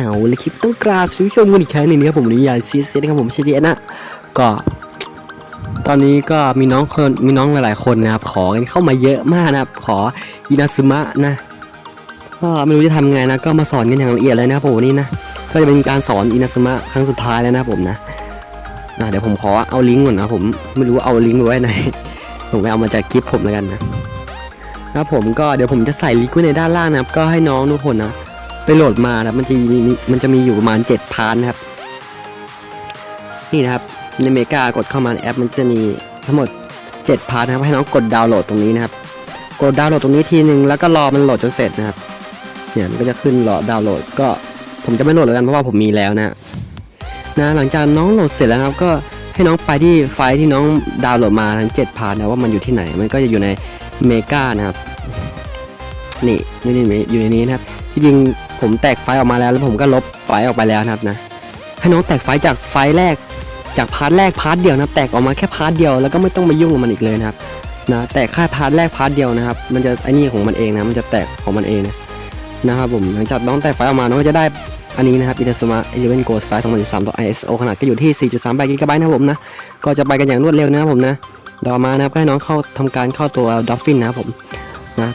เอาเลยคลิปต้องกราบสผู้ชมกันอีกครั้งหนึ่งนะครับผมนนี้ยายซีเซนะครับผมเชเดียนะก็ ตอนนี้ก็มีน้องคนมีน้องหลายๆคนนะครับ ขอกันเข้ามาเยอะมากนะครับ ขออินาซึมะนะก็ไม่รู้จะทำไงนะ ก็มาสอนกันอย่างละเอียดเลยนะครับผมนนี้นะก็จะเป็นการสอนอินาซึมะครั้งสุดท้ายแล้วนะครับผมนะอะเดี๋ยวผมขอเอาลิงก์ก่อนนะผมไม่รู้ว่าเอาลิงก์ไว้ไหนผมไปเอามาจากคลิปผมแล้วกันนะนะครับผมก็เดี๋ยวผมจะใส่ลิงก์ไว้ในด้านล่างนะครับ ก็ให้น้องทุกคนนะ ไปโหลดมานะครับมันจะมีมันจะมีอยู่ประมาณ7พาร์ทนะครับ นี่นะครับในเมกากดเข้ามาในแอป มันจะมีทั้งหมด7พาร์ทนะครับให้น้องกดดาวน์โหลดตรงนี้นะครับ กดดาวน์โหลดตรงนี้ทีนึงแล้วก็รอมันโหลดจนเสร็จนะครับเนี่ยมันก็จะขึ้นรอดาวน์โหลดก็ผมจะไม่โหลดแล้วกันเพราะว่าผมมีแล้วนะนะหลังจากน้องโหลดเสร็จแล้วครับก็ให้น้องไปที่ไฟล์ที่น้องดาวน์โหลดมาทั้ง7พาร์ทนะว่ามันอยู่ที่ไหนมันก็จะอยู่ในเมกานะครับนี่นี่นี่อยู่ในนี้นะครับจริง ผมแตกไฟออกมาแล้ว แล้วผมก็ลบไฟออกไปแล้วนะครับนะให้น้องแตกไฟจากไฟแรกจากพาร์ทแรกพาร์ทเดียวนะแตกออกมาแค่พาร์ทเดียวแล้วก็ไม่ต้องมายุ่งกับมันอีกเลยนะครับนะแตกแค่พาร์ทแรกพาร์ทเดียวนะครับ มันจะไอ้นี่ของมันเองนะมันจะแตกของมันเองนะนะครับผมหลังจากน้องแตกไฟออกมาน้องก็จะได้อันนี้นะครับ Inazuma Eleven Go Style 2013ตัว ISO ขนาดก็อยู่ที่ 4.38 GB นะครับผมนะก็จะไปกันอย่างรวดเร็วนะครับผมนะต่อมานะครับก็ให้น้องเข้าทำการเข้าตัว Dolphin นะครับผมนะ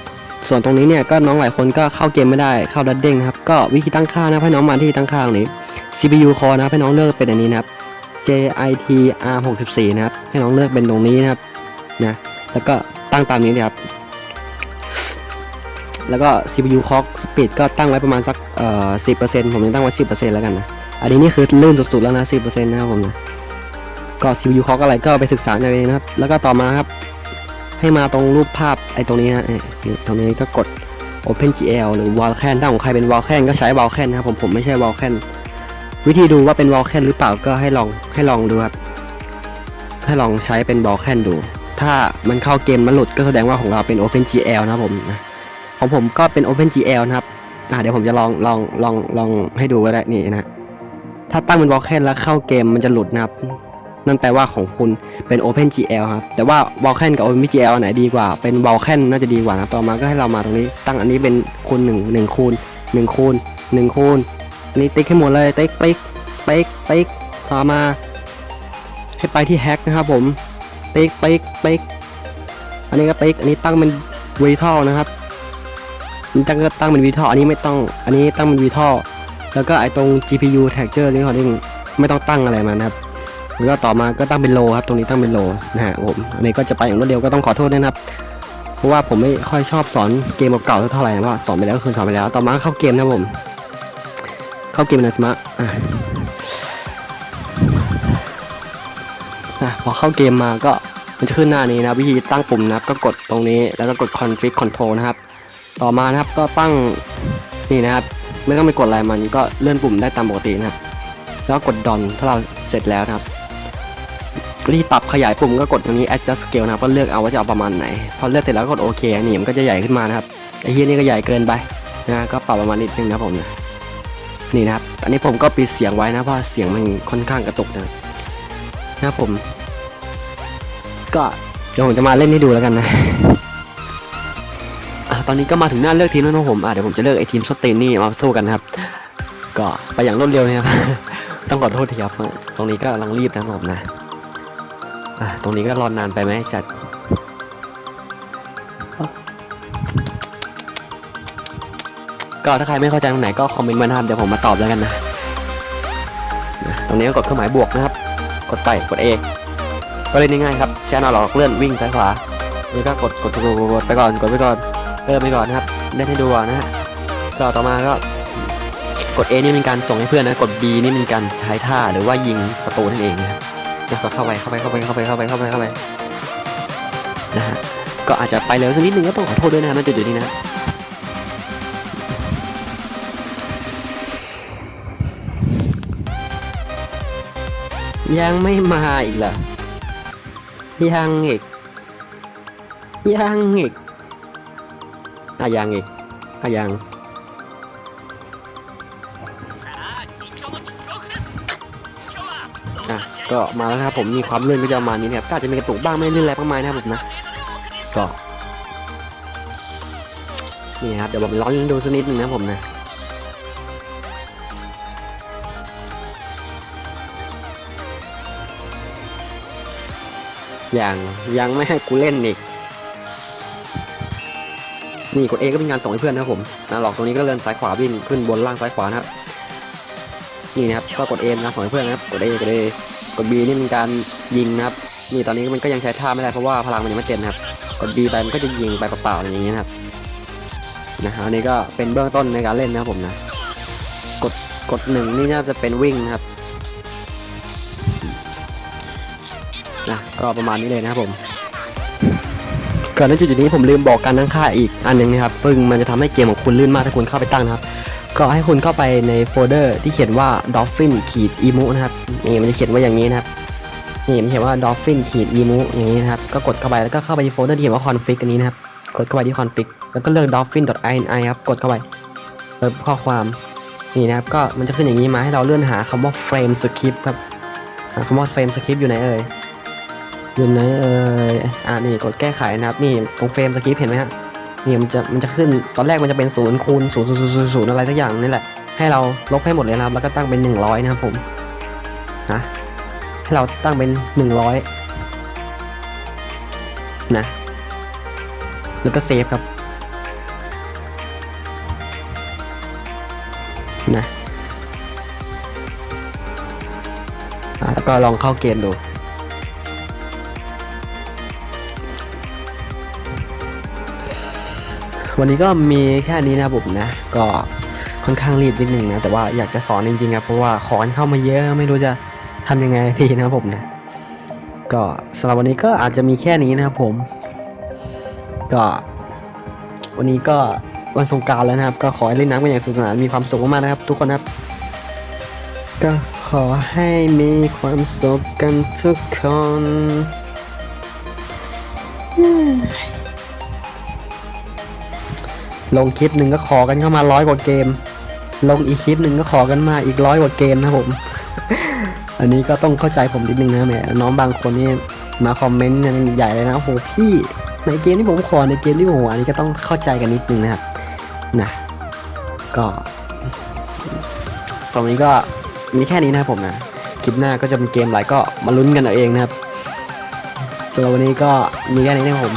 ส่วนตรงนี้เนี่ยก็น้องหลายคนก็เข้าเกมไม่ได้เข้าดัดเด้งนะครับก็วิธีตั้งค่านะให้น้องมาที่ตั้งค่าตรงนี้ CPU core นะให้น้องเลือกเป็นอันนี้นะครับ JIT R64 นะครับให้น้องเลือกเป็นตรงนี้นะครับนะแล้วก็ตั้งตามนี้นะครับแล้วก็ CPU clock speed ก็ตั้งไว้ประมาณสักเอ่อ10%ผมยังตั้งไว้ 10%แล้วกันนะอันนี้นี่คือลื่นสุดๆแล้วนะ10%นะครับผมนะก็ CPU clock อะไรก็ไปศึกษาเอาเองนะครับแล้วก็ต่อมาครับ ให้มาตรงรูปภาพไอ้ตรงนี้นะเอ้ยตรงนี้ก็กด OpenGL หรือ Wallcan ถ้าของใครเป็น Wallcan ก็ใช้ Wallcan นะครับผมผมไม่ใช่ Wallcan วิธีดูว่าเป็น Wallcan หรือเปล่าก็ให้ลองให้ลองดูครับให้ลองใช้เป็น Wallcan ดู ถ้ามันเข้าเกมมันหลุดก็แสดงว่าของเราเป็น OpenGL นะครับผมนะของผมก็เป็น OpenGL นะครับอ่าเดี๋ยวผมจะลองลองลองลองให้ดูก็ได้นี่นะถ้าตั้งเป็น Wallcan แล้วเข้าเกมมันจะหลุดนะครับ นั่นแปลว่าของคุณเป็น OpenGL ครับ แต่ว่า Vulkan กับ OpenGL ไหนดีกว่า เป็น Vulkan น่าจะดีกว่านะต่อมาก็ให้เรามาตรงนี้ ตั้งอันนี้เป็นคูณ1 1คูณ1คูณ1คูณอันนี้ติ๊กให้หมดเลยติ๊กติ๊กติ๊กติ๊กต่อมา ให้ไปที่แฮกนะครับผมติ๊กติ๊กติ๊กอันนี้ก็ติ๊กอันนี้ตั้งเป็น Vital นะครับอันตั้งก็ตั้งเป็น Vital อันนี้ไม่ต้อง อันนี้ตั้งเป็น Vital แล้วก็ไอตรง GPU Texture Recording ไม่ต้องตั้งอะไรมานะครับ แล้วก็ต่อมาก็ตั้งเป็นโลครับ ตรงนี้ตั้งเป็นโลนะฮะผมอันนี้ก็จะไปอย่างรวดเร็วก็ต้องขอโทษด้วยนะครับ เพราะว่าผมไม่ค่อยชอบสอนเกมเก่าเท่าไหร่นะเพราะว่าสอนไปแล้วก็คือสอนไปแล้ว ต่อมาเข้าเกมนะผม เข้าเกมนะสมะอะพอเข้าเกมมาก็มันจะขึ้นหน้านี้นะวิธีตั้งปุ่มนะก็กดตรงนี้แล้วก็กด config control นะครับ ต่อมานะครับก็ตั้งนี่นะครับไม่ต้องไปกดอะไรมันก็เลื่อนปุ่มได้ตามปกตินะครับแล้วกดดอนถ้าเราเสร็จแล้วนะครับ วิธีปรับขยายปุ่มก็กดตรงนี้ adjust scale นะครับก็เลือกเอาว่าจะเอาประมาณไหน พอเลือกเสร็จแล้วกดโอเคนี่มันก็จะใหญ่ขึ้นมานะครับไอ้เฮียนี่ก็ใหญ่เกินไปนะก็ปรับประมาณนิดนึงนะผมนะนี่นะครับ อันนี้ผมก็ปิดเสียงไว้นะเพราะเสียงมันค่อนข้างกระตุกนะนะผม ก็เดี๋ยวผมจะมาเล่นให้ดูแล้วกันนะตอนนี้ก็มาถึงหน้าเลือกทีมแล้วนะผมเดี๋ยวผมจะเลือกไอ้ทีมสเตนนี่มาสู้กันครับ ก็ไปอย่างรวดเร็วนะครับ ต้องขอโทษทีครับ ตรงนี้ก็กำลังรีบนะผมนะ อะตรงนี้ก็รอนานไปไหมจัดก็ถ้าใครไม่เข้าใจตรงไหนก็คอมเมนต์มานะครับเดี๋ยวผมมาตอบแล้วกันนะ ตรงนี้ก็กดเครื่องหมายบวกนะครับ กดไปกด A ก็เล่นง่ายๆครับแช่นอหลอกเลื่อนวิ่งซ้ายขวานี่ก็กดกดกดกดกดไปก่อนกดไปก่อนเริ่มไปก่อนนะครับเล่นให้ดูก่อนนะฮะก็ต่อมาก็กด A นี่เป็นการส่งให้เพื่อนนะ กด B นี่เป็นการใช้ท่าหรือว่ายิงประตูนั่นเองนะครับ แล้วก็เข้าไปเข้าไปเข้าไปเข้าไปเข้าไปเข้าไปเข้าไปนะฮะก็อาจจะไปเร็วสักนิดนึงก็ต้องขอโทษด้วยนะครับณจุดๆนี้นะยังไม่มาอีกเหรอ ยังอีก ยังอีกอะยังอีกอะยัง ก็มาแล้วครับผมมีความเลื่อนก็จะมานี้นะครับอาจจะมีกระตุกบ้างไม่เลื่อนอะไรงมากมายนะครับผมนะก็นี่ครับเดี๋ยวผมลองดูสักนิดนึงนะผมนะอย่างยังไม่ให้กูเล่นอีกนี่กดเอก็เป็นงานส่งให้เพื่อนนะผมนะหลอกตรงนี้ก็เลื่อนซ้ายขวาวิ่งขึ้นบนล่างซ้ายขวานะครับนี่นะครับก็กดเอ็นนะส่งให้เพื่อนนะครับกดเอกดเอ กด B นี่เป็นการยิงนะครับนี่ตอนนี้มันก็ยังใช้ท่าไม่ได้เพราะว่าพลังมันยังไม่เต็มนะครับ กด B ไปมันก็จะยิงไปเปล่าๆอย่างนี้นะครับนะฮะอันนี้ก็เป็นเบื้องต้นในการเล่นนะครับผมนะกดกดหนึ่งนี่น่าจะเป็นวิ่งนะครับนะก็ประมาณนี้เลยนะครับผมก่อนหน้าจุดนี้ผมลืมบอกการตั้งค่าอีกอันหนึ่งนะครับซึ่งมันจะทำให้เกมของคุณลื่นมากถ้าคุณเข้าไปตั้งนะครับ ก็ให้คุณเข้าไปในโฟลเดอร์ที่เขียนว่า dolphin ขีด emu นะครับ นี่มันจะเขียนว่าอย่างนี้นะครับนี่มันเขียนว่า dolphin ขีด emu อย่างนี้นะครับก็กดเข้าไปแล้วก็เข้าไปที่โฟลเดอร์ที่เขียนว่า config อันนี้นะครับกดเข้าไปที่ config แล้วก็เลือก dolphin.ini ครับกดเข้าไปเปิดข้อความนี่นะครับก็มันจะขึ้นอย่างนี้มาให้เราเลื่อนหาคำว่า frame script ครับหาคำว่า frame script อยู่ไหนเอ่ยอยู่ไหนเอ่ยอ่านี่กดแก้ไขนะครับนี่ตรงเฟรมสคริปต์เห็นไหมฮะนี่มันจะมันจะขึ้นตอนแรกมันจะเป็นศูนย์คูณศูนย์ศูนย์ศูนย์ศูนย์อะไรสักอย่างนี่แหละให้เราลบให้หมดเลยนะครับแล้วก็ตั้งเป็นหนึ่งร้อยนะครับผม นะให้เราตั้งเป็นหนึ่งร้อยนะ แล้วก็เซฟครับ นะแล้วก็ลองเข้าเกมดูวันนี้ก็มีแค่นี้นะผมนะ ก็ค่อนข้างรีบนิดนึงนะ แต่ว่าอยากจะสอนจริงๆครับเพราะว่าขอนเข้ามาเยอะไม่รู้จะ ทำยังไงดีนะครับผมนะ ก็สำหรับวันนี้ก็อาจจะมีแค่นี้นะครับผม ก็ วันนี้ก็วันสงการแล้วนะครับ ก็ขอให้เล่นน้ำกันอย่างสนุกสนานมีความสุขมากๆนะครับ ทุกคนครับ ก็ขอให้มีความสุขกันทุกคนลงคลิปหนึ่งก็ขอกันเข้ามาร้อยกว่าเกม ลงอีกคลิปหนึ่งก็ขอกันมาอีกร้อยกว่าเกมนะครับผม อันนี้ก็ต้องเข้าใจผมนิดนึงนะแหมน้องบางคนนี่มาคอมเมนต์นใหญ่เลยนะโหพี่ในเกมที่ผมขอในเกมที่ผมหวอันนี้ก็ต้องเข้าใจกันนิดนึงนะครับนะก็สำหรับนนี้ก็มีแค่นี้นะครับผมนะคลิปหน้าก็จะเป็นเกมอะไรก็มาลุ้นกันเอาเองนะครับสำหรับวันนี้ก็มีแค่นี้นะครับผม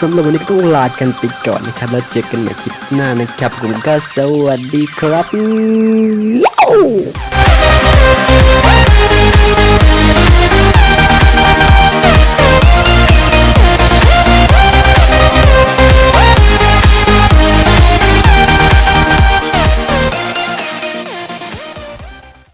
สำหรับวันนี้ก็ต้องลากันไปก่อนนะครับ แล้วเจอกันใหม่คลิปหน้านะครับผมก็สวัสดีครับ